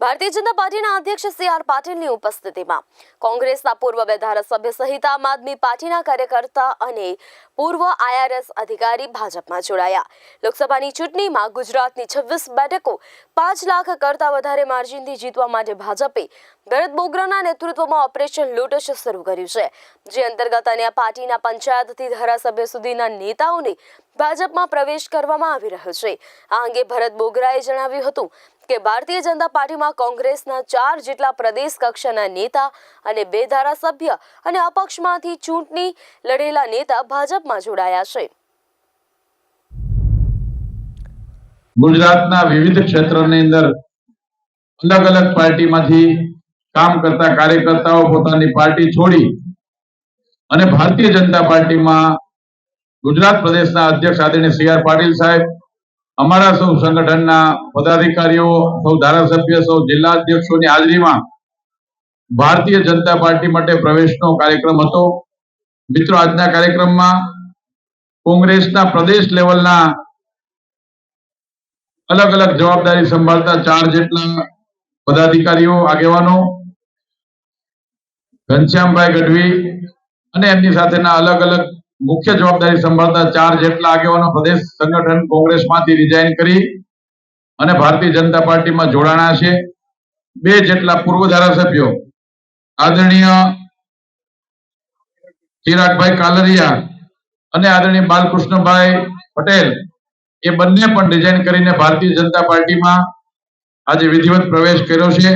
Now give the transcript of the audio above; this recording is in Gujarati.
ભારતીય જનતા પાર્ટીના અધ્યક્ષ સી આર પાટીલની ઉપસ્થિતિમાં. કોંગ્રેસના પૂર્વ બે ધારાસભ્ય સહિત આમ આદમી પાર્ટીના કાર્યકર્તા અને પૂર્વ આઈઆરએસ અધિકારી ભાજપમાં જોડાયા. લોકસભાની ચૂંટણીમાં ગુજરાતની છવ્વીસ બેઠકો પાંચ લાખ કરતા વધારે માર્જિનથી જીતવા માટે ભાજપે ભરત બોગરાના નેતૃત્વમાં ઓપરેશન લોટસ શરૂ કર્યું છે. જે અંતર્ગત અને પાર્ટીના પંચાયતથી ધારાસભ્ય સુધીના નેતાઓને ભાજપમાં પ્રવેશ કરવામાં આવી રહ્યો છે. આ અંગે ભરત બોગરાએ જણાવ્યું હતું કે ભારતીય જનતા પાર્ટીમાં કોંગ્રેસના ચાર જેટલા પ્રદેશ કક્ષાના નેતા અને બે ધારાસભ્ય અને અપક્ષમાંથી ચૂંટણી લડેલા નેતા ભાજપમાં જોડાયા છે. ગુજરાતના વિવિધ ક્ષેત્રની અંદર અલગ અલગ પાર્ટીમાંથી કામ કરતા કાર્યકર્તાઓ પોતાની પાર્ટી છોડી અને ભારતીય જનતા પાર્ટીમાં ગુજરાત પ્રદેશના અધ્યક્ષ આદરણીય સી આર પાટીલ સાહેબ અમારા સૌ સંગઠનના પદાધિકારીઓ, સૌ ધારાસભ્ય, સૌ જિલ્લા અધ્યક્ષોની હાજરીમાં ભારતીય જનતા પાર્ટી માટે પ્રવેશનો કાર્યક્રમ હતો. મિત્રો, આજના કાર્યક્રમમાં કોંગ્રેસના પ્રદેશ લેવલના અલગ અલગ જવાબદારી સંભાળતા ચાર જેટલા પદાધિકારીઓ, આગેવાનો, ઘનશ્યામભાઈ ગઢવી અને એમની સાથેના અલગ અલગ મુખ્ય જવાબદારી સંભાળતા ચાર જેટલા આગેવાનો પ્રદેશ સંગઠન કોંગ્રેસમાંથી રિઝાઇન કરી અને ભારતીય જનતા પાર્ટીમાં જોડાણા છે. બે જેટલા પૂર્વ ધારાસભ્યો આદરણીય ચિરાગભાઈ કાલરિયા અને આદરણીય બાલકૃષ્ણભાઈ પટેલ એ બંને પણ ડિઝાઇન કરીને ભારતીય જનતા પાર્ટીમાં આજે વિધિવત પ્રવેશ કર્યો છે.